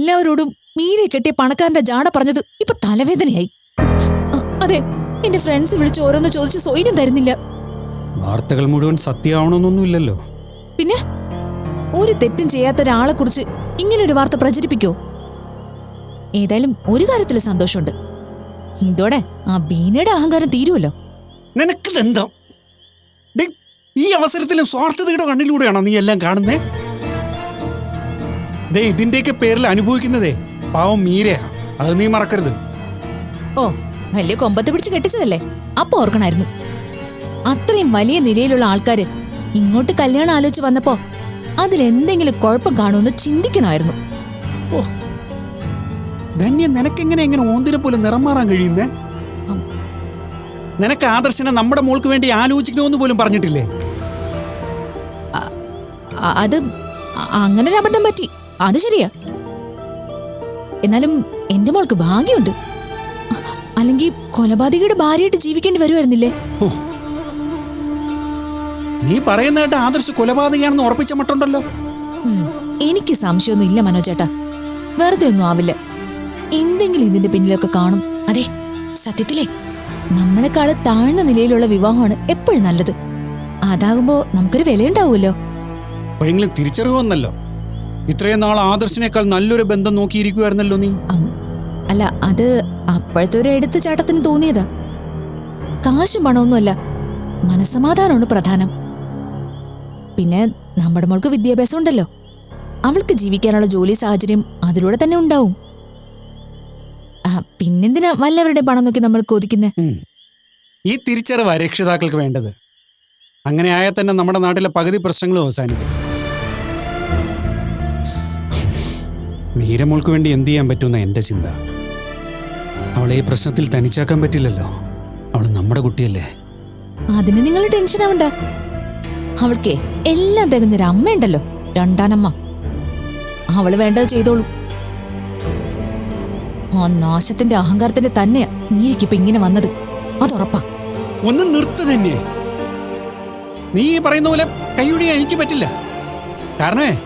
എല്ലാവരോടും മീരെ കെട്ടിയ പണക്കാരന്റെ ജാട പറഞ്ഞത് ഇപ്പൊ തലവേദനയായി. അതെ എന്റെ ഫ്രണ്ട്സ് വിളിച്ച് ഓരോന്ന് ചോദിച്ച് സ്വൈര്യം തരുന്നില്ല. വാർത്തകൾ മുഴുവൻ സത്യമാവണമെന്നൊന്നുമില്ലല്ലോ. പിന്നെ? ഒരു തെറ്റും ചെയ്യാത്ത ഒരാളെ കുറിച്ച് ഇങ്ങനെ ഒരു വാർത്ത പ്രചരിപ്പിക്കോ? ഏതായാലും ഒരു കാര്യത്തിൽ സന്തോഷമുണ്ട്. ഇതോടെ ആ ബീനയുടെ അഹങ്കാരം തീരുമല്ലോ നിനക്കിതെന്താ? ഈ അവസരത്തിലും സ്വാർത്ഥതയുടെ കണ്ണിലൂടെയാണോ നീ എല്ലാം കാണുന്നേ? ദേ ഇതിന്റെയൊക്കെ പേരിൽ അനുഭവിക്കുന്നതേ. പാവം മീരയാ. അത് നീ മറക്കരുത്. ഓ വലിയ കൊമ്പത്ത് പിടിച്ച് കെട്ടിച്ചതല്ലേ? അപ്പൊ ഓർക്കണായിരുന്നു. അത്രയും വലിയ നിലയിലുള്ള ആൾക്കാര് ഇങ്ങോട്ട് കല്യാണം ആലോചിച്ച് വന്നപ്പോ അതിലെന്തെങ്കിലും കുഴപ്പം കാണുമെന്ന് ചിന്തിക്കണമായിരുന്നു. ഓ ധന്യ നിനക്കെങ്ങനെ എങ്ങനെ ഓന്തിനെ പോലെ നിറം മാറാൻ കഴിയുന്നേ. നിനക്ക് ആദർശനെ നമ്മുടെ മോൾക്ക് വേണ്ടി ആലോചിക്കണമെന്ന് പോലും പറഞ്ഞിട്ടില്ലേ? അത് അങ്ങനൊരബദ്ധം അങ്ങനൊരു അബദ്ധം പറ്റി. അത് ശരിയാ. എന്നാലും എന്റെ മോൾക്ക് ഭാഗ്യമുണ്ട്. അല്ലെങ്കിൽ കൊലപാതകയുടെ ഭാര്യയായിട്ട് ജീവിക്കേണ്ടി വരുമായിരുന്നില്ലേ നീ പറയുന്ന ആദർശ ആദർശ് കൊലപാതകയാണെന്ന് ഉറപ്പിച്ച മട്ടുണ്ടല്ലോ. എനിക്ക് സംശയമൊന്നും ഇല്ല മനോജേട്ടാ. വെറുതെ ഒന്നും ആവില്ല. എന്തെങ്കിലും ഇതിന്റെ പിന്നിലൊക്കെ കാണും. അതെ സത്യത്തിലേ നമ്മളെക്കാൾ താഴ്ന്ന നിലയിലുള്ള വിവാഹമാണ് എപ്പോഴും നല്ലത്. അതാകുമ്പോ നമുക്കൊരു വിലയുണ്ടാവുമല്ലോ. തിരിച്ചറിവെന്നല്ലോ. ഇത്രയും നാൾ ആദർശിനേക്കാൾ നല്ലൊരു ബന്ധം നോക്കിയിരിക്കുവായിരുന്നല്ലോ നീ. അല്ല അത് അപ്പോഴത്തെ ഒരു എടുത്തുചാട്ടത്തിന് തോന്നിയതാ. കാശും പണമൊന്നുമല്ല മനസമാധാനമാണ് പ്രധാനം. പിന്നെ നമ്മുടെ മോൾക്ക് വിദ്യാഭ്യാസം ഉണ്ടല്ലോ അവൾക്ക് ജീവിക്കാനുള്ള ജോലി സാഹചര്യം അതിലൂടെ തന്നെ ഉണ്ടാവും. പിന്നെന്തിനാ വല്ലവരുടെ പണം നോക്കി നമ്മൾ കൊതിക്കുന്നേ? ഈ തിരിച്ചറിവാ രക്ഷിതാക്കൾക്ക് വേണ്ടത്. അങ്ങനെ ആയാൽ തന്നെ നമ്മുടെ നാട്ടിലെ പകുതി പ്രശ്നങ്ങളും അവസാനിക്കും. മീരമോൾക്ക് വേണ്ടി എന്ത് ചെയ്യാൻ പറ്റുമെന്ന എന്റെ ചിന്ത. അവളെ ഈ പ്രശ്നത്തിൽ തനിച്ചാക്കാൻ പറ്റില്ലല്ലോ. അവൾ നമ്മുടെ കുട്ടിയല്ലേ. അതിന് നിങ്ങൾ ടെൻഷൻ ആവണ്ട. അവൾക്ക് എല്ലാം തികഞ്ഞ ഒരു അമ്മയുണ്ടല്ലോ രണ്ടാനമ്മ. അവൾ വേണ്ടത് ചെയ്തോളൂ. ആ നാശത്തിന്റെ അഹങ്കാരത്തിന്റെ തന്നെയാ നീക്കിപ്പോ ഇങ്ങനെ വന്നത്. അതുറപ്പാ. ഒന്ന് നിർത്തു തന്നെ നീ പറയുന്ന പോലെ കൈയൊഴിയാൻ എനിക്ക് പറ്റില്ല. കാരണേ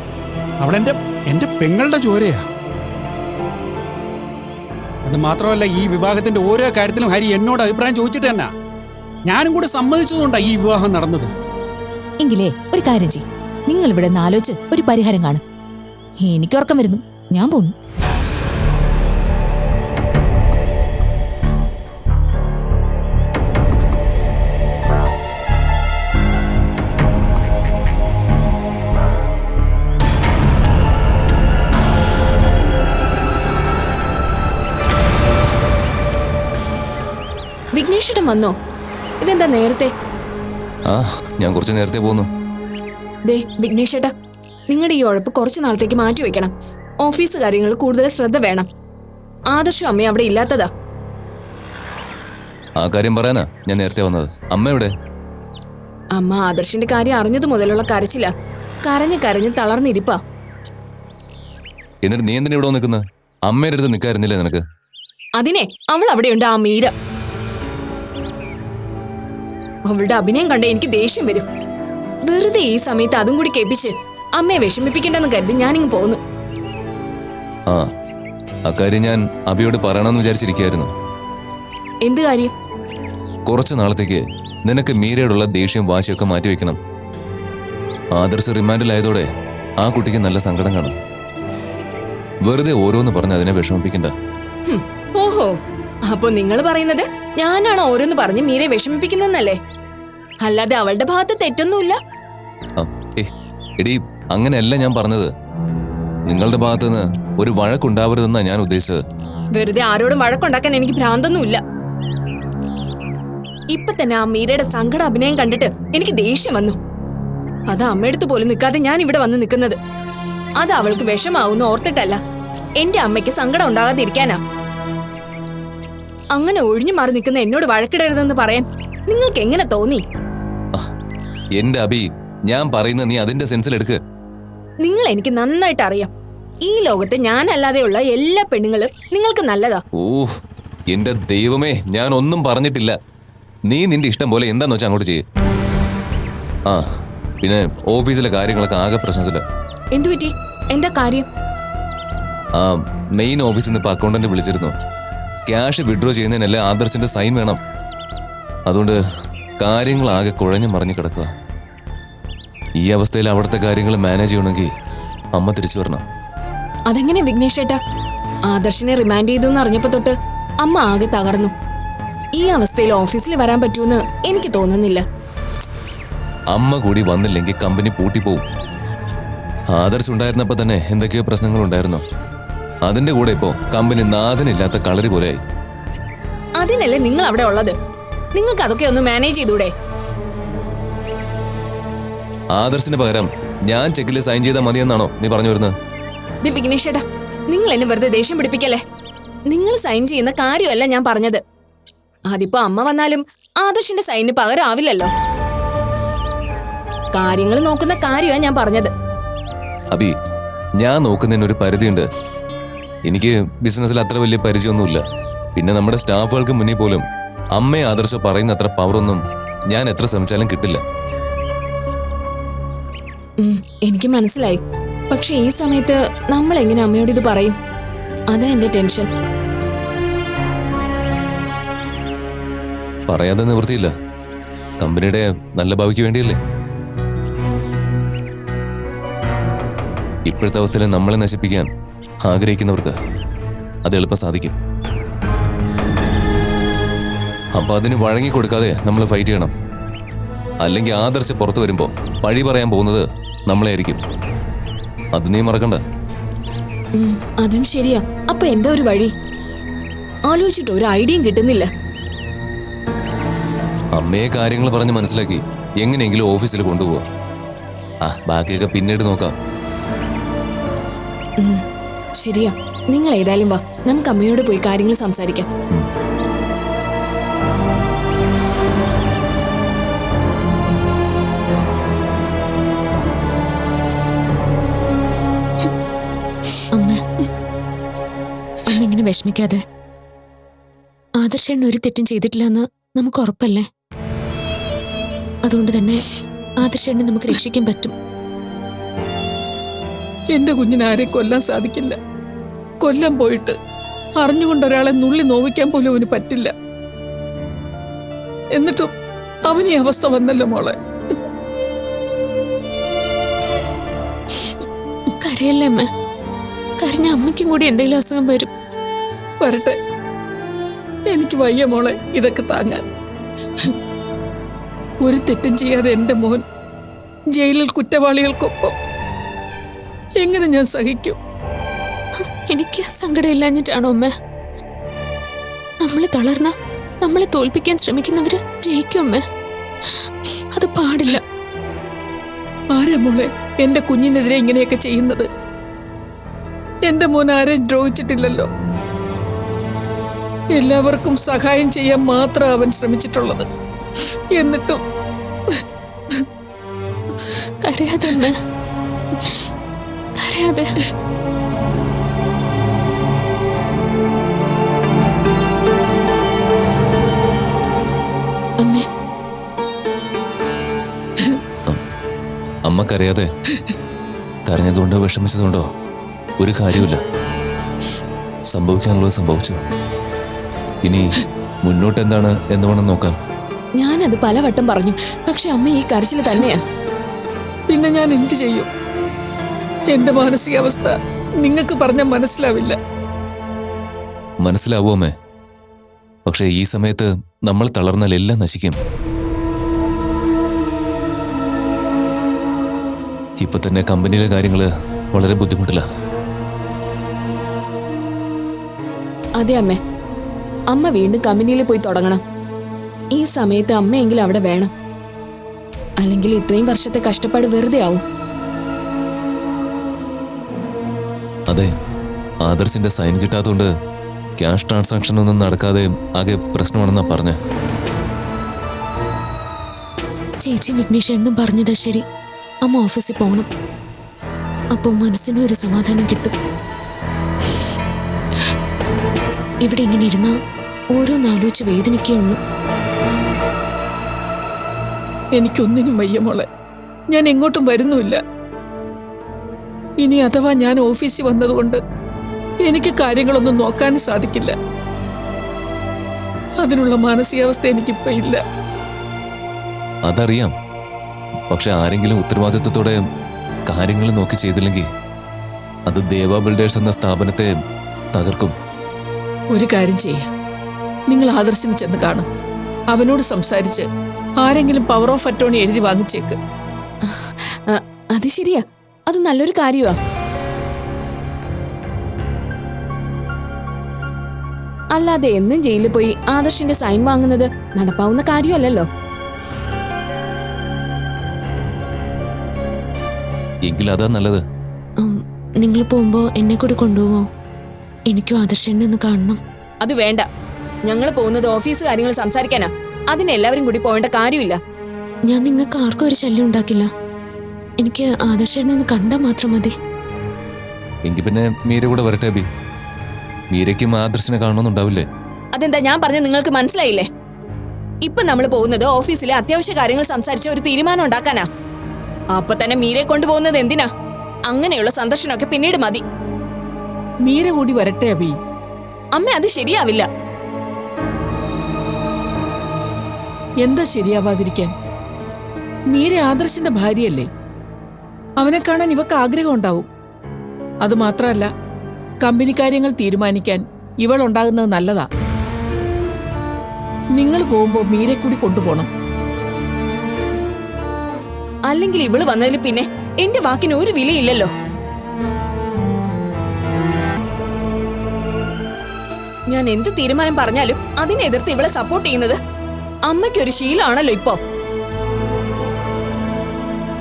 അവളെന്റെ എന്റെ പെങ്ങളുടെ ചോരയാ. അത് മാത്രമല്ല ഈ വിവാഹത്തിന്റെ ഓരോ കാര്യത്തിലും ഹരി എന്നോട് അഭിപ്രായം ചോദിച്ചിട്ട് തന്നെ. ഞാനും കൂടെ സമ്മതിച്ചതുകൊണ്ടാണ് ഈ വിവാഹം നടന്നത്. എങ്കിലേ ഒരു കാര്യം ചെയ് നിങ്ങൾ ഇവിടെ നിന്ന് ആലോചിച്ച് ഒരു പരിഹാരം കാണും. എനിക്ക് ഉറക്കം വരുന്നു. ഞാൻ പോന്നു. വിഘ്നേഷിടം വന്നോ? ഇതെന്താ നേരത്തെ? ആ ഞാൻ കുറച്ച് നേരത്തെ പോന്നു. ദേ വിഘ്നേഷേട്ടാ നിങ്ങളുടെ ഈ ഉഴപ്പ് കുറച്ച് നാളത്തേക്ക് മാറ്റി വെക്കണം. ഓഫീസ് കാര്യങ്ങൾ കൂടുതൽ ശ്രദ്ധ വേണം. ആദർശം അമ്മ അവിടെ ഇല്ലാത്തതാ. ആ കാര്യം പറയാനാ ഞാൻ നേരത്തെ വന്നത്. അമ്മ എവിടെ? അമ്മ ആദർശിന്റെ കാര്യം അറിഞ്ഞത് മുതലുള്ള കരച്ചില്ല കരഞ്ഞ് കരഞ്ഞ് തളർന്നിരിപ്പാ. എന്നിട്ട് നീ എന്തിനാ ഇവിടെ നിൽക്കുന്നത് അമ്മയുടെ അടുത്ത് നിൽക്കായിരുന്നില്ലേ നിനക്ക്? അതിനെ അവൾ അവിടെയുണ്ട് ആ മീര. അവളുടെ അഭിനയം കണ്ട എനിക്ക് ദേഷ്യം വരും. വെറുതെ ഈ സമയത്ത് അതും കൂടി കേൾപ്പിച്ച് അമ്മയെ വിഷമിപ്പിക്കണ്ടെന്ന് കരുതി ഞാനിങ്ങ് പോന്നു. ആ അക്കാര്യം ഞാൻ അബിയോട് പറയണമെന്ന് വിചാരിച്ചിരിക്കുന്നു എന്ത് കാര്യം? കുറച്ചു നാളത്തേക്ക് നിനക്ക് മീരയോടുള്ള ദേഷ്യം വാശിയൊക്കെ മാറ്റിവെക്കണം ആദർശ് റിമാൻഡിലായതോടെ ആ കുട്ടിക്ക് നല്ല സങ്കടം കാണും. വെറുതെ ഓരോന്ന് പറഞ്ഞ് അതിനെ വിഷമിപ്പിക്കണ്ട. ഓഹോ അപ്പൊ നിങ്ങൾ പറയുന്നത് ഞാനാണ് ഓരോന്ന് പറഞ്ഞ് മീരെ വിഷമിപ്പിക്കുന്നല്ലേ അല്ലാതെ അവളുടെ ഭാഗത്ത് തെറ്റൊന്നുമില്ല. എടീ അങ്ങനെയല്ല ഞാൻ പറഞ്ഞത്. നിങ്ങളുടെ ഭാഗത്തുനിന്ന് ഒരു വഴക്കുണ്ടാവരുതെന്നാ ഞാൻ ഉദ്ദേശിച്ചത്. വെറുതെ ആരോടും വഴക്കുണ്ടാക്കാൻ എനിക്ക് ഭ്രാന്തൊന്നുമില്ല. ഇപ്പൊ തന്നെ ആ മീരയുടെ സങ്കട അഭിനയം കണ്ടിട്ട് എനിക്ക് ദേഷ്യം വന്നു. അത് അമ്മയടുത്ത് പോലും നിൽക്കാതെ ഞാൻ ഇവിടെ വന്ന് നിൽക്കുന്നത്. അത് അവൾക്ക് വിഷമാവുന്ന ഓർത്തിട്ടല്ല. എന്റെ അമ്മയ്ക്ക് സങ്കടം ഉണ്ടാകാതിരിക്കാനാ. അങ്ങനെ ഒഴിഞ്ഞു മാറി നിൽക്കുന്ന എന്നോട് വഴക്കിടരുതെന്ന് പറയാൻ നിങ്ങൾക്ക് എങ്ങനെ തോന്നി? എന്റെ അബി ഞാൻ പറയുന്ന നീ അതിന്റെ സെൻസിൽ എടുക്ക്. നിങ്ങൾ എനിക്ക് നന്നായിട്ട് അറിയാം. ഈ ലോകത്ത് ഞാനല്ലാതെയുള്ള എല്ലാ പെണ്ണുങ്ങളും നിങ്ങൾക്ക് നല്ലതാ. ഓ എന്റെ ദൈവമേ ഞാൻ ഒന്നും പറഞ്ഞിട്ടില്ല. നീ നിന്റെ ഇഷ്ടം പോലെ എന്താന്ന് വെച്ചാൽ അങ്ങോട്ട് ചെയ്യ്. ആ പിന്നെ ഓഫീസിലെ കാര്യങ്ങളൊക്കെ ആകെ പ്രശ്നത്തിൽ. എന്തു പറ്റി? എന്താ കാര്യം? ആ മെയിൻ ഓഫീസിൽ നിന്ന് ഇപ്പൊ അക്കൗണ്ടന്റ് വിളിച്ചിരുന്നു. ക്യാഷ് വിഡ്രോ ചെയ്യുന്നതിനല്ല ആദർശിന്റെ സൈൻ വേണം. അതുകൊണ്ട് കാര്യങ്ങൾ ആകെ കുഴഞ്ഞു മറിഞ്ഞു കിടക്കുക. ഈ അവസ്ഥയിൽ അവിടുത്തെ കാര്യങ്ങൾ മാനേജ് ചെയ്യണമെങ്കിൽ അമ്മ തിരിച്ചു വരണം. അതെങ്ങനെ വിഘ്നേഷ് ഏട്ടാ? ആദർശിനെ റിമാൻഡ് ചെയ്തു എന്ന് അറിഞ്ഞപ്പോ തൊട്ട് അമ്മ ആകെ തകർന്നു. ഈ അവസ്ഥയിൽ ഓഫീസിൽ വരാൻ പറ്റൂന്ന് എനിക്ക് തോന്നുന്നില്ല. അമ്മ കൂടി വന്നില്ലെങ്കിൽ കമ്പനി പൂട്ടിപ്പോവും. ആദർശ് ഉണ്ടായിരുന്നപ്പോ തന്നെ എന്തൊക്കെയോ പ്രശ്നങ്ങൾ ഉണ്ടായിരുന്നു. അതിന്റെ കൂടെ ഇപ്പോ കമ്പനി നാഥനില്ലാത്ത കളരി പോലെയായി. അതിനല്ലേ നിങ്ങൾ അവിടെ ഉള്ളത്? നിങ്ങൾക്ക് അതൊക്കെ ഒന്ന് മാനേജ് ചെയ്തൂടെ? ആദർശിന് പകരം ഞാൻ ചെക്കിൽ സൈൻ ചെയ്താൽ മതിയെന്നാണോ നീ പറഞ്ഞു വരുന്നത്? വിഘ്നേഷ് ഏട്ടാ നിങ്ങൾ എന്നെ വെറുതെ ദേഷ്യം പിടിപ്പിക്കല്ലേ? നിങ്ങൾ സൈൻ ചെയ്യുന്ന കാര്യമല്ല ഞാൻ പറഞ്ഞത്. അതിപ്പോ അമ്മ വന്നാലും ആദർശിന്റെ സൈന് പകരാവില്ലല്ലോ കാര്യങ്ങൾ നോക്കുന്ന കാര്യമാണ് ഞാൻ പറഞ്ഞത്. അബി ഞാൻ നോക്കുന്നതിന് ഒരു പരിധിയുണ്ട്. എനിക്ക് ബിസിനസ്സിൽ അത്ര വലിയ പരിചയമൊന്നുമില്ല. പിന്നെ നമ്മുടെ സ്റ്റാഫുകൾക്ക് മുന്നിൽ പോലും അമ്മയെ ആദർശ പറയുന്ന അത്ര പവറൊന്നും ഞാൻ എത്ര ശ്രമിച്ചാലും കിട്ടില്ല. എനിക്ക് മനസ്സിലായി. പക്ഷെ ഈ സമയത്ത് നമ്മൾ എങ്ങനെ അമ്മയോട് ഇത് പറയും? അതാ എന്റെ ടെൻഷൻ. പറയാതെ നിവൃത്തിയില്ല. കമ്പനിയുടെ നല്ല ഭാവിക്ക് വേണ്ടിയല്ലേ? ഇപ്പോഴത്തെ അവസ്ഥയിൽ നമ്മളെ നശിപ്പിക്കാൻ ആഗ്രഹിക്കുന്നവർക്ക് അത് എളുപ്പം സാധിക്കും. അപ്പൊ അതിന് വഴങ്ങി കൊടുക്കാതെ നമ്മൾ ഫൈറ്റ് ചെയ്യണം. അല്ലെങ്കിൽ ആദർശ പുറത്തു വരുമ്പോൾ പഴി പറയാൻ പോകുന്നത് നമ്മളെ ആയിരിക്കും അത് നീ മറക്കണ്ട. അതും ശരിയാ. അപ്പൊ എന്താ ഒരു വഴി? ആലോചിച്ചിട്ട് ഒരു ഐഡിയയും കിട്ടുന്നില്ല. അമ്മയെ കാര്യങ്ങൾ പറഞ്ഞ് മനസ്സിലാക്കി എങ്ങനെയെങ്കിലും ഓഫീസിൽ കൊണ്ടുപോവാ. ആ ബാക്കിയൊക്കെ പിന്നീട് നോക്കാം. ശരിയാ. നിങ്ങൾ ഏതായാലും വാ. നമുക്ക് അമ്മയോട് പോയി കാര്യങ്ങൾ സംസാരിക്കാം. വിഷമിക്കാതെ ആദർശൻ ഒരു തെറ്റും ചെയ്തിട്ടില്ല എന്ന് നമുക്ക് ഉറപ്പല്ലേ? അതുകൊണ്ട് തന്നെ ആദർശനെ നമുക്ക് രക്ഷിക്കാൻ പറ്റും. എന്റെ കുഞ്ഞിനെ ആരെയും കൊല്ലാൻ സാധിക്കില്ല. കൊല്ലം പോയിട്ട് അറിഞ്ഞുകൊണ്ട് ഒരാളെ നുള്ളി നോവിക്കാൻ പോലും അവന് പറ്റില്ല. എന്നിട്ടും അവന് ഈ അവസ്ഥ വന്നല്ലോ മോളെ. കരയല്ലേ അമ്മ? കരഞ്ഞ അമ്മയ്ക്കും കൂടി എന്തെങ്കിലും അസുഖം വരും. വരട്ടെ. എനിക്ക് വയ്യ മോളെ ഇതൊക്കെ താങ്ങാൻ. ഒരു തെറ്റും ചെയ്യാതെ എന്റെ മോൻ ജയിലിൽ കുറ്റവാളികൾക്കൊപ്പം എങ്ങനെ ഞാൻ സഹിക്കും? എനിക്ക് സങ്കടമില്ലാഞ്ഞിട്ടാണോ അമ്മ? നമ്മളെ തളർന്ന നമ്മളെ തോൽപ്പിക്കാൻ ശ്രമിക്കുന്നവര് ജയിക്കും അമ്മ. അത് പാടില്ല. ആരാ മോളെ എന്റെ കുഞ്ഞിനെതിരെ ഇങ്ങനെയൊക്കെ ചെയ്യുന്നത്? എന്റെ മോൻ ആരെയും ദ്രോഹിച്ചിട്ടില്ലല്ലോ. എല്ലാവർക്കും സഹായം ചെയ്യാൻ മാത്രം അവൻ ശ്രമിച്ചിട്ടുള്ളത്. എന്നിട്ടും കരയാതെ അമ്മ കരയാതെ. അമ്മേ. അമ്മക്കറിയാതെ കരഞ്ഞതുകൊണ്ടോ വിഷമിച്ചതുകൊണ്ടോ ഒരു കാര്യമില്ല സംഭവിക്കാനുള്ളത് സംഭവിച്ചു. ഇനി മുന്നോട്ട് എന്താണ് എന്ന് വേണം നോക്കാം ഞാനത് പലവട്ടം പറഞ്ഞു. പക്ഷെ അമ്മ ഈ കരച്ചിൽ തന്നെയാ. പിന്നെ ഞാൻ എന്ത് ചെയ്യും? എന്റെ മാനസികാവസ്ഥ നിങ്ങൾക്ക് പറഞ്ഞാൽ മനസ്സിലാവില്ല. മനസ്സിലാവോ അമ്മേ. പക്ഷെ ഈ സമയത്ത് നമ്മൾ തളർന്നാൽ എല്ലാം നശിക്കും. ഇപ്പൊ തന്നെ കമ്പനിയിലെ കാര്യങ്ങൾ വളരെ ബുദ്ധിമുട്ടില്ല അതെ അമ്മേ. അമ്മ വീണ്ടും കമ്പനിയിൽ പോയി തുടങ്ങണം. ഈ സമയത്ത് അമ്മയെങ്കിലും അവിടെ വേണം. അല്ലെങ്കിൽ ഇത്രയും വർഷത്തെ കഷ്ടപ്പാട് വെറുതെ ആവും. അതെ ആദർശിന്റെ സൈൻ കിട്ടാത്തതുകൊണ്ട് ക്യാഷ് ട്രാൻസാക്ഷൻ ഒന്നും നടക്കാതെ ആകെ പ്രശ്നമാണെന്നാ പറഞ്ഞ. ചേച്ചി വിഘ്നേഷനും പറഞ്ഞതാ ശരി. അമ്മ ഓഫീസിൽ പോകണം അപ്പോൾ മനസ്സിന് ഒരു സമാധാനം കിട്ടും. ഇവിടെ ഇങ്ങനെ ഇരുന്ന ഓരോന്നാലോചിച്ച് വേദനിക്കേ ഉള്ളൂ. എനിക്കൊന്നിനും വയ്യ മോളെ. ഞാൻ എങ്ങോട്ടും വരുന്നുമില്ല. ഇനി അഥവാ ഞാൻ ഓഫീസിൽ വന്നതുകൊണ്ട് എനിക്ക് കാര്യങ്ങളൊന്നും നോക്കാൻ സാധിക്കില്ല. അതിനുള്ള മാനസികാവസ്ഥ എനിക്കിപ്പോ ഇല്ല. അതറിയാം. പക്ഷെ ആരെങ്കിലും ഉത്തരവാദിത്വത്തോടെ കാര്യങ്ങൾ നോക്കി ചെയ്തില്ലെങ്കിൽ അത് ദേവ ബിൽഡേഴ്സ് എന്ന സ്ഥാപനത്തെ തകർക്കും. ഒരു കാര്യം ചെയ്യ. നിങ്ങൾ ആദർശിന് ചെന്ന് കാണും. അവനോട് സംസാരിച്ച് ആരെങ്കിലും പവർ ഓഫ് അറ്റോണി എഴുതി വാങ്ങിച്ചേക്ക്. അത് ശരിയാ. അത് നല്ലൊരു കാര്യമാ അല്ലാതെ എന്നും ജയിലിൽ പോയി ആദർശിന്റെ സൈൻ വാങ്ങുന്നത് നടപ്പാവുന്ന കാര്യമല്ലല്ലോ. എങ്കിൽ അതാ നല്ലത് നിങ്ങൾ പോകുമ്പോ എന്നെ കൂടെ കൊണ്ടുപോവോ? എനിക്കും ആദർശനെ ഒന്ന് കാണണം. അത് വേണ്ട. ഞങ്ങൾ പോകുന്നത് ഓഫീസ് കാര്യങ്ങൾ സംസാരിക്കാനാ. അതിന് എല്ലാവരും കൂടി പോകേണ്ട കാര്യമില്ല. ഞാൻ നിങ്ങൾക്ക് ആർക്കും ഒരു ശല്യം ഉണ്ടാക്കില്ല. എനിക്ക് ആദർശനെ ഒന്ന് കണ്ടാൽ മാത്രം മതി. എങ്കിൽ പിന്നെ മീര കൂടെ വരട്ടെ അബി. മീരയ്ക്കും ആദർശനെ കാണണമെന്നുണ്ടാവില്ലേ അതെന്താ ഞാൻ പറഞ്ഞ നിങ്ങൾക്ക് മനസ്സിലായില്ലേ? ഇപ്പൊ നമ്മൾ പോകുന്നത് ഓഫീസിലെ അത്യാവശ്യ കാര്യങ്ങൾ സംസാരിച്ച ഒരു തീരുമാനം ഉണ്ടാക്കാനാ. അപ്പൊ തന്നെ മീരെ കൊണ്ടുപോകുന്നത് എന്തിനാ? അങ്ങനെയുള്ള സന്ദർശനമൊക്കെ പിന്നീട് മതി. മീര കൂടി വരട്ടെ അബി. അമ്മ അത് ശരിയാവില്ല. എന്താ ശരിയാവാതിരിക്കാൻ? മീര ആദർശിന്റെ ഭാര്യയല്ലേ? അവനെ കാണാൻ ഇവക്ക് ആഗ്രഹം ഉണ്ടാവും. അതുമാത്രമല്ല കമ്പനി കാര്യങ്ങൾ തീരുമാനിക്കാൻ ഇവൾ ഉണ്ടാകുന്നത് നല്ലതാ. നിങ്ങൾ പോകുമ്പോ മീരെ കൂടി കൊണ്ടുപോകണം. അല്ലെങ്കിൽ ഇവൾ വന്നതിന് പിന്നെ എന്റെ വാക്കിന് ഒരു വിലയില്ലല്ലോ. ഞാൻ എന്ത് തീരുമാനം പറഞ്ഞാലും അതിനെതിർത്ത് ഇവളെ സപ്പോർട്ട് ചെയ്യുന്നത് അമ്മയ്ക്കൊരു ശീലമാണല്ലോ ഇപ്പോ.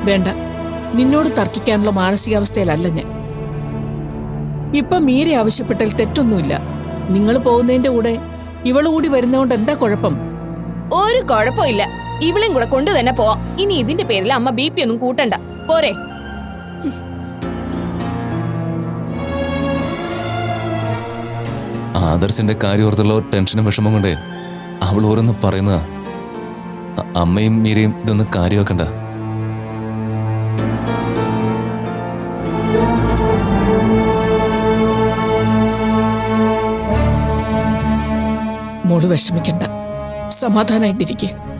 വേണ്ട. നിന്നോട് തർക്കിക്കാനുള്ള മാനസികാവസ്ഥയിലല്ല ഞാൻ. ഇപ്പൊ മീര ആവശ്യപ്പെട്ടാൽ തെറ്റൊന്നുമില്ല. നിങ്ങൾ പോകുന്നതിന്റെ കൂടെ ഇവൾ കൂടി വരുന്നതുകൊണ്ട് എന്താ കുഴപ്പം? ഒരു കുഴപ്പമില്ല. ഇവളെയും കൂടെ കൊണ്ടുതന്നെ പോവാം. ഇനി ഇതിന്റെ പേരിൽ അമ്മ ബി പി ഒന്നും കൂട്ടണ്ട. പോരെ. ആദർശിന്റെ കാര്യം ഓർത്തുള്ള ടെൻഷനും വിഷമം കൊണ്ടേ അവൾ ഓരോന്ന് പറയുന്നതാ. അമ്മയും മീരയും ഇതൊന്നും കാര്യമാക്കണ്ട. മോൾ വിഷമിക്കണ്ട. സമാധാനായിട്ടിരിക്കെ.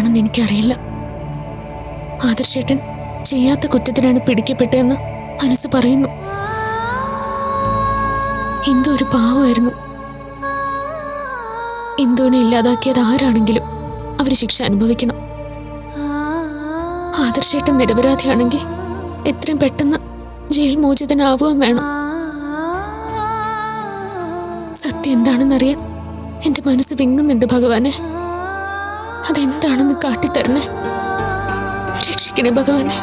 എന്താണെന്ന് എനിക്കറിയില്ല. ആദർശേട്ടൻ ചെയ്യാത്ത കുറ്റത്തിനാണ് പിടിക്കപ്പെട്ടതെന്ന് മനസ്സ് പറയുന്നു. എന്തോ ഒരു പാവമായിരുന്നു. എന്തോനെ ഇല്ലാതാക്കിയത് ആരാണെങ്കിലും അവർ ശിക്ഷ അനുഭവിക്കണം. ആദർശേട്ടൻ നിരപരാധിയാണെങ്കിൽ എത്രയും പെട്ടെന്ന് ജയിൽ മോചിതനാവുകയും വേണം. സത്യം എന്താണെന്നറിയാൻ എന്റെ മനസ്സ് വിങ്ങുന്നുണ്ട് ഭഗവാനെ. അതെന്താണെന്ന് കാട്ടിത്തരണേ രക്ഷിക്കണേ ഭഗവാനെ.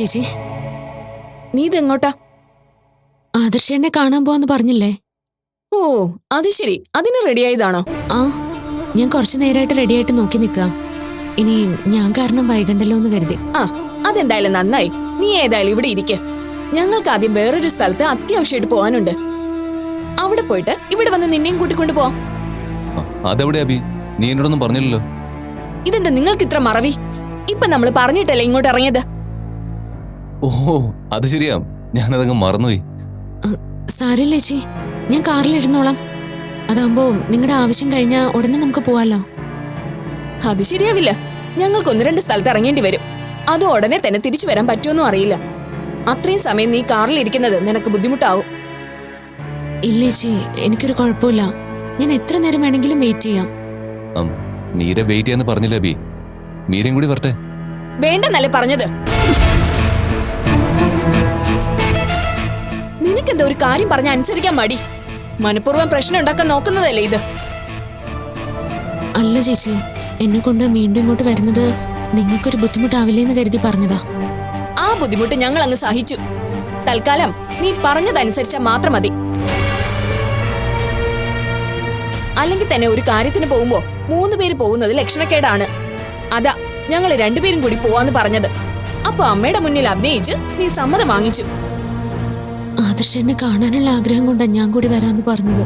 ചേച്ചി. നീ ഇതെങ്ങോട്ടാ? ആദർശേനെ കാണാൻ പോവാന്ന് പറഞ്ഞില്ലേ? ഓ അത് ശരി. അതിന് റെഡിയായതാണോ? ആ ഞാൻ കുറച്ചു നേരമായിട്ട് റെഡിയായിട്ട് നോക്കി നിൽക്കാം ഇനി ഞാൻ കാരണം വൈകണ്ടല്ലോ എന്ന് കരുതി. ആ അതെന്തായാലും നന്നായി. നീ ഏതായാലും ഇവിടെ ഇരിക്ക. ഞങ്ങൾക്ക് ആദ്യം വേറൊരു സ്ഥലത്ത് അത്യാവശ്യമായിട്ട് പോകാനുണ്ട് അവിടെ പോയിട്ട് ഇവിടെ വന്ന് നിന്നെയും കൂട്ടിക്കൊണ്ട് പോവാം അതെവിടെ അബി നീ എന്നോടൊന്നും പറഞ്ഞില്ലല്ലോ. ഇതെന്താ നിങ്ങൾക്ക് ഇത്ര മറവി? ഇപ്പൊ നമ്മൾ പറഞ്ഞിട്ടല്ലേ ഇങ്ങോട്ട് ഇറങ്ങിയത്? ഓ അത് ശരിയാ. ഞാനതങ്ങ് മറന്നുപോയി. സാരല്ലേ ചേച്ചി. ഞാൻ കാറിലിരുന്നോളാം. അതാകുമ്പോ നിങ്ങളുടെ ആവശ്യം കഴിഞ്ഞാൽ ഉടനെ നമുക്ക് പോവാലോ. അത് ശരിയാവില്ല. ഞങ്ങൾക്ക് ഒന്ന് രണ്ട് സ്ഥലത്ത് ഇറങ്ങേണ്ടി വരും. അത് ഉടനെ തന്നെ തിരിച്ചു വരാൻ പറ്റുമെന്നും അറിയില്ല. അത്രയും സമയം നീ കാറിൽ ഇരിക്കുന്നത് നിനക്ക് ബുദ്ധിമുട്ടാവും. ഇല്ലേച്ചി എനിക്കൊരു കുഴപ്പമില്ല. ഞാൻ എത്ര നേരം വേണമെങ്കിലും വെയിറ്റ് ചെയ്യാം. മീര വെയിറ്റ് ചെയ്യാന്ന് പറഞ്ഞില്ല ബി? മീരയും കൂടി വരട്ടെ. വേണ്ടെന്നല്ലേ പറഞ്ഞത്. നിനക്കെന്താ ഒരു കാര്യം പറഞ്ഞ അനുസരിക്കാൻ മടി? മനഃപൂർവം പ്രശ്നം ഉണ്ടാക്കാൻ നോക്കുന്നതല്ലേ ഇത്? അല്ല ചേച്ചി എന്നെ കൊണ്ട് വീണ്ടും ഇങ്ങോട്ട് വരുന്നത് നിങ്ങൾക്കൊരു ബുദ്ധിമുട്ടാവില്ലേന്ന് കരുതി പറഞ്ഞതാ. ആ ബുദ്ധിമുട്ട് ഞങ്ങൾ അങ്ങ് സഹിച്ചു. തൽക്കാലം നീ പറഞ്ഞതനുസരിച്ചാ മാത്രം മതി. അല്ലെങ്കിൽ തന്നെ ഒരു കാര്യത്തിന് പോകുമ്പോ മൂന്ന് പേര് പോകുന്നത് ലക്ഷണക്കേടാണ്. അതാ ഞങ്ങൾ രണ്ടുപേരും കൂടി പോവാന്ന് പറഞ്ഞത്. അപ്പൊ അമ്മയുടെ മുന്നിൽ അഭിനയിച്ച് നീ സമ്മതം വാങ്ങിച്ചു. ആദർശനെ കാണാനുള്ള ആഗ്രഹം കൊണ്ടാണ് ഞാൻ കൂടി വരാന്ന് പറഞ്ഞത്.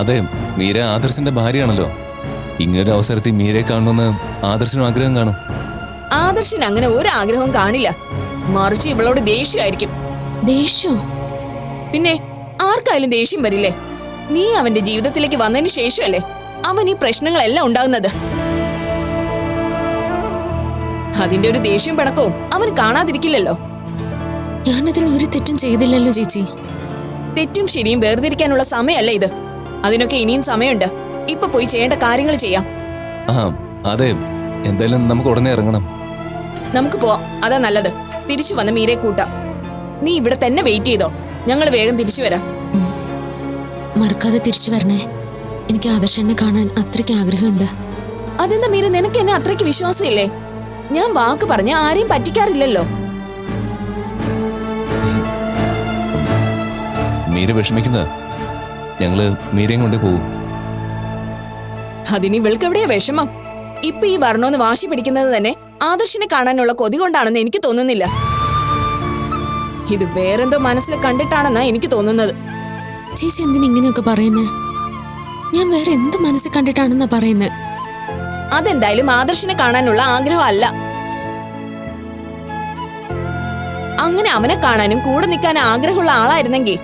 അതെ മീര ആദർശന്റെ ഭാര്യയാണല്ലോ. ഇങ്ങനൊരു അവസരത്തിൽ മീരയെ കാണണമെന്ന് ആദർശനും ആഗ്രഹം കാണും. ആദർശൻ അങ്ങനെ ഒരു ആഗ്രഹവും കാണില്ല. മറിച്ച് ഇവളോട് ദേഷ്യമായിരിക്കും. ദേഷ്യോ? പിന്നെ ആർക്കായാലും ദേഷ്യം വരില്ലേ? നീ അവന്റെ ജീവിതത്തിലേക്ക് വന്നതിന് ശേഷമല്ലേ അവൻ ഈ പ്രശ്നങ്ങളെല്ലാം ഉണ്ടാകുന്നത്? അതിന്റെ ഒരു ദേഷ്യം പിണക്കവും അവൻ കാണാതിരിക്കില്ലല്ലോ. ഞാൻ അതിൽ ഒരു തെറ്റും ചെയ്തില്ലല്ലോ ചേച്ചി. തെറ്റും ശരിയും വേർതിരിക്കാനുള്ള സമയമല്ല ഇത്? അതിനൊക്കെ ഇനിയും സമയമുണ്ട്. ഇപ്പൊ പോയി ചെയ്യേണ്ട കാര്യങ്ങൾ ചെയ്യാം. ആ അതെ. എന്തായാലും നമുക്ക് ഉടനെ ഇറങ്ങണം. നമുക്ക് പോവാം. അതാ നല്ലത്. തിരിച്ചു വന്ന് മീരെ കൂട്ടാം. നീ ഇവിടെ തന്നെ വെയിറ്റ് ചെയ്തോ. ഞങ്ങൾ വേഗം തിരിച്ചു വരാം. മറക്കാതെ തിരിച്ചു വരണേ. എനിക്ക് ആദർശനെ കാണാൻ അത്രയ്ക്ക് ആഗ്രഹമുണ്ട്. അതെന്താ മീര നിനക്ക് എന്നെ അത്രയ്ക്ക് വിശ്വാസമില്ലേ? ഞാൻ വാക്ക് പറഞ്ഞ ആരെയും പറ്റിക്കാറില്ലല്ലോ. മീര വിഷമിക്കുന്ന ഞങ്ങൾ മീരയും കൊണ്ടേ പോകും അതിന് ഇവൾക്ക് എവിടെയാ വിഷമം? ഇപ്പൊ ഈ വരണോന്ന് വാശി പിടിക്കുന്നത് തന്നെ ആദർശിനെ കാണാനുള്ള കൊതി കൊണ്ടാണെന്ന് എനിക്ക് തോന്നുന്നില്ല. ഇത് വേറെന്തോ മനസ്സിൽ കണ്ടിട്ടാണെന്നാ എനിക്ക് തോന്നുന്നത്. ചേച്ചി എന്തിനാ ഇങ്ങനെയൊക്കെ പറയുന്നേ? ഞാൻ വേറെ എന്ത് മനസ്സിൽ കണ്ടിട്ടാണെന്നാ പറയുന്നത് അതെന്തായാലും ആദർശിനെ കാണാനുള്ള ആഗ്രഹം അല്ല അങ്ങനെ അവനെ കാണാനും കൂടെ നിൽക്കാൻ ആഗ്രഹമുള്ള ആളായിരുന്നെങ്കിൽ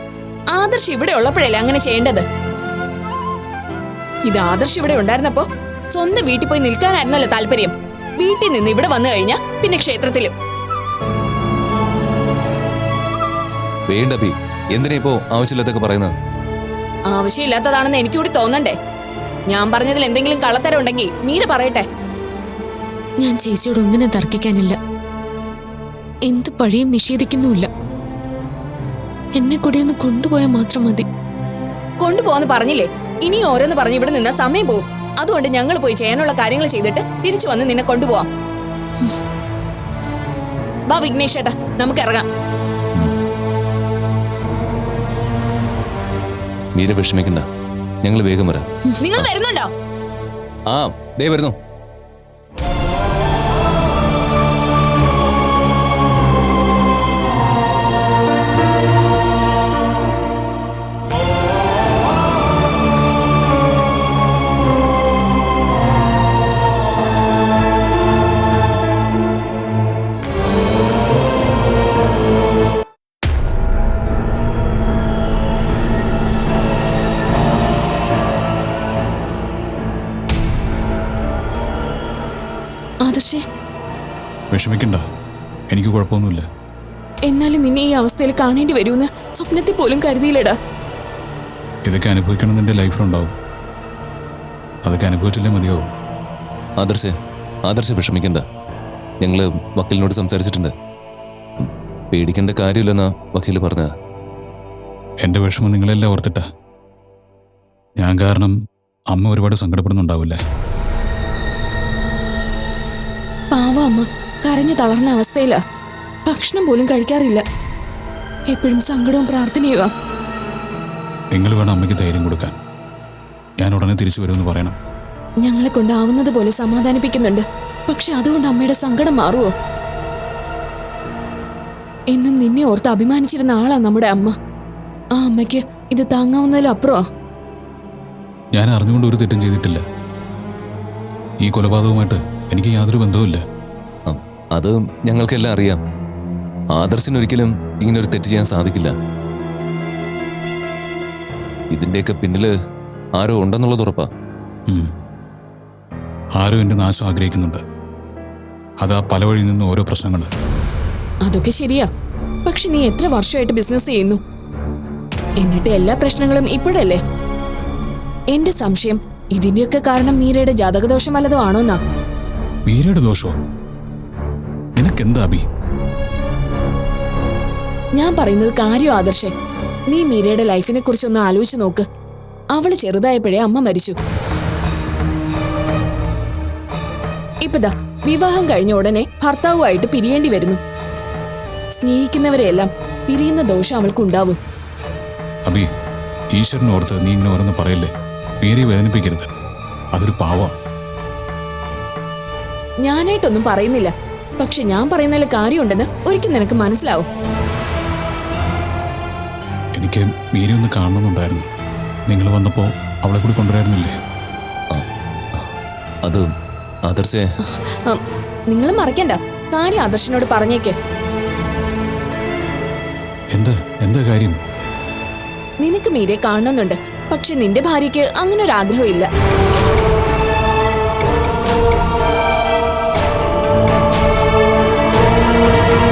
ആദർശ് ഇവിടെ ഉള്ളപ്പോഴല്ലേ അങ്ങനെ ചെയ്യേണ്ടത്? ഇത് ആദർശ് ഇവിടെ ഉണ്ടായിരുന്നപ്പോ സ്വന്തം വീട്ടിൽ പോയി നിൽക്കാനായിരുന്നല്ലോ താല്പര്യം. വീട്ടിൽ നിന്ന് ഇവിടെ വന്നു കഴിഞ്ഞാ പിന്നെ ക്ഷേത്രത്തിലും. വേണ്ട എന്തിനാ ഇപ്പോ ആവശ്യമില്ലാത്തൊക്കെ പറയുന്നത്? ആവശ്യമില്ലാത്തതാണെന്ന് എനിക്കൂടി തോന്നണ്ടേ. ഞാൻ പറഞ്ഞതിൽ എന്തെങ്കിലും കള്ളത്തരം ഉണ്ടെങ്കിൽ മീര പറയട്ടെ. ഞാൻ ചേച്ചിയോട് ഒന്നിനും തർക്കിക്കാനില്ല. എന്ത് പഴിയും നിഷേധിക്കുന്നുമില്ല. എന്നെ കൂടി ഒന്ന് കൊണ്ടുപോയാൽ മാത്രം മതി. കൊണ്ടുപോവാന്ന് പറഞ്ഞില്ലേ? ഇനി ഓരോന്ന് പറഞ്ഞ് ഇവിടെ നിന്ന സമയം പോകും അതുകൊണ്ട് ഞങ്ങൾ പോയി ചെയ്യാനുള്ള കാര്യങ്ങൾ ചെയ്തിട്ട് തിരിച്ചു വന്ന് നിന്നെ കൊണ്ടുപോവാം. വാ വിഘ്നേഷ് ഏട്ടാ നമുക്ക് ഇറങ്ങാം. മീര വിഷമിക്കണ്ട. ഞങ്ങൾ വേഗം വരാം. നിങ്ങൾ വരുന്നുണ്ടോ? ആ ദേ വരുന്നു. ആദർശേ വിഷമിക്കണ്ട. എനിക്ക് കുഴപ്പമൊന്നുമില്ല. എന്നാലും നിന്നെ ഈ അവസ്ഥയിൽ കാണേണ്ടി വരുമെന്ന് സ്വപ്നത്തിൽ പോലും കരുതിയില്ലടാ. ഇതൊക്കെ അനുഭവിക്കണം നിന്റെ ലൈഫിലുണ്ടാവും അതൊക്കെ അനുഭവിച്ചില്ലേ മതിയാവും. ആദർശ് ആദർശ് വിഷമിക്കണ്ട. ഞങ്ങൾ വക്കീലിനോട് സംസാരിച്ചിട്ടുണ്ട്. പേടിക്കേണ്ട കാര്യമില്ലെന്നാ വക്കീൽ പറഞ്ഞ. എന്റെ വിഷമം നിങ്ങളെല്ലാം ഓർത്തിട്ടാ. ഞാൻ കാരണം അമ്മ ഒരുപാട് സങ്കടപ്പെടുന്നുണ്ടാവില്ലേ. പാവ അമ്മ. കരഞ്ഞു തളർന്ന അവസ്ഥയിലാ. ഭക്ഷണം പോലും കഴിക്കാറില്ല. എപ്പോഴും സങ്കടവും പ്രാർത്ഥനയുവാ. നിങ്ങൾ വേണം അമ്മയ്ക്ക് ധൈര്യം കൊടുക്കാൻ. ഞാൻ ഉടനെ തിരിച്ചു വരുമെന്ന് പറയണം. ഞങ്ങളെ കൊണ്ടാവുന്നത് പോലെ സമാധാനിപ്പിക്കുന്നുണ്ട്. പക്ഷെ അതുകൊണ്ട് അമ്മയുടെ സങ്കടം മാറുമോ എന്നും നിന്നെ ഓർത്ത് അഭിമാനിച്ചിരുന്ന ആളാ നമ്മുടെ അമ്മ. ആ അമ്മയ്ക്ക് ഇത് താങ്ങാവുന്നതിലപ്പുറോ ഞാൻ അറിഞ്ഞുകൊണ്ട് ഒരു തെറ്റും ചെയ്തിട്ടില്ല. ഈ കൊലപാതകവുമായിട്ട് എനിക്ക് യാതൊരു ബന്ധവുമില്ല. അത് ഞങ്ങൾക്കെല്ലാം അറിയാം. ആദർശിന് ഒരിക്കലും ഇങ്ങനെ ഒരു തെറ്റ് ചെയ്യാൻ സാധിക്കില്ല. ഇതിന്റെയൊക്കെ പിന്നിൽ ആരോ ഉണ്ടെന്നുള്ളത് ഉറപ്പാ. ആരോ എന്റെ നാശം ആഗ്രഹിക്കുന്നുണ്ട്. അതാ പല വഴിയിൽ നിന്ന് ഓരോ പ്രശ്നങ്ങൾ അതൊക്കെ ശരിയാ. പക്ഷെ നീ എത്ര വർഷമായിട്ട് ബിസിനസ് ചെയ്യുന്നു? എന്നിട്ട് എല്ലാ പ്രശ്നങ്ങളും ഇപ്പോഴല്ലേ? എന്റെ സംശയം ഇതിന്റെയൊക്കെ കാരണം മീരയുടെ ജാതകദോഷം വല്ലതും ആണോന്നാ? മീരയുടെ ദോഷമോ നിനക്കെന്താ അബി ഞാൻ പറയുന്നത് കാര്യം ആദർശേ നീ മീരയുടെ ലൈഫിനെ കുറിച്ചൊന്ന് ആലോചിച്ച് നോക്ക്. അവൾ ചെറുതായപ്പോഴേ അമ്മ മരിച്ചു. ഇപ്പതാ വിവാഹം കഴിഞ്ഞ ഉടനെ ഭർത്താവുമായിട്ട് പിരിയേണ്ടി വരുന്നു. സ്നേഹിക്കുന്നവരെയെല്ലാം പിരിയുന്ന ദോഷം അവൾക്കുണ്ടാവും. അബി ഈശ്വരനോർത്ത് നീ ഇങ്ങനെ ഓരോന്ന് പറയല്ലേ? മീരെ വേദനിപ്പിക്കരുത്. അതൊരു പാവ. ഞാനായിട്ടൊന്നും പറയുന്നില്ല. പക്ഷെ ഞാൻ പറയുന്നതിൽ കാര്യമുണ്ടെന്ന് ഒരിക്കൽ നിനക്ക് മനസ്സിലാവും. എനിക്ക് മീരി ഒന്ന് കാണണമെന്നുണ്ടായിരുന്നു. നിങ്ങൾ വന്നപ്പോ അവളെ കൂടി കൊണ്ടുവരായിരുന്നില്ലേ? അത് ആദർശേ. നിങ്ങൾ മറക്കണ്ട. കാര്യം ആദർശനോട് പറഞ്ഞേക്ക്. എന്ത്? എന്താ കാര്യം? നിനക്ക് മീരെ കാണണമെന്നുണ്ട്. പക്ഷെ നിന്റെ ഭാര്യയ്ക്ക് അങ്ങനെ ഒരു ആഗ്രഹം ഇല്ല.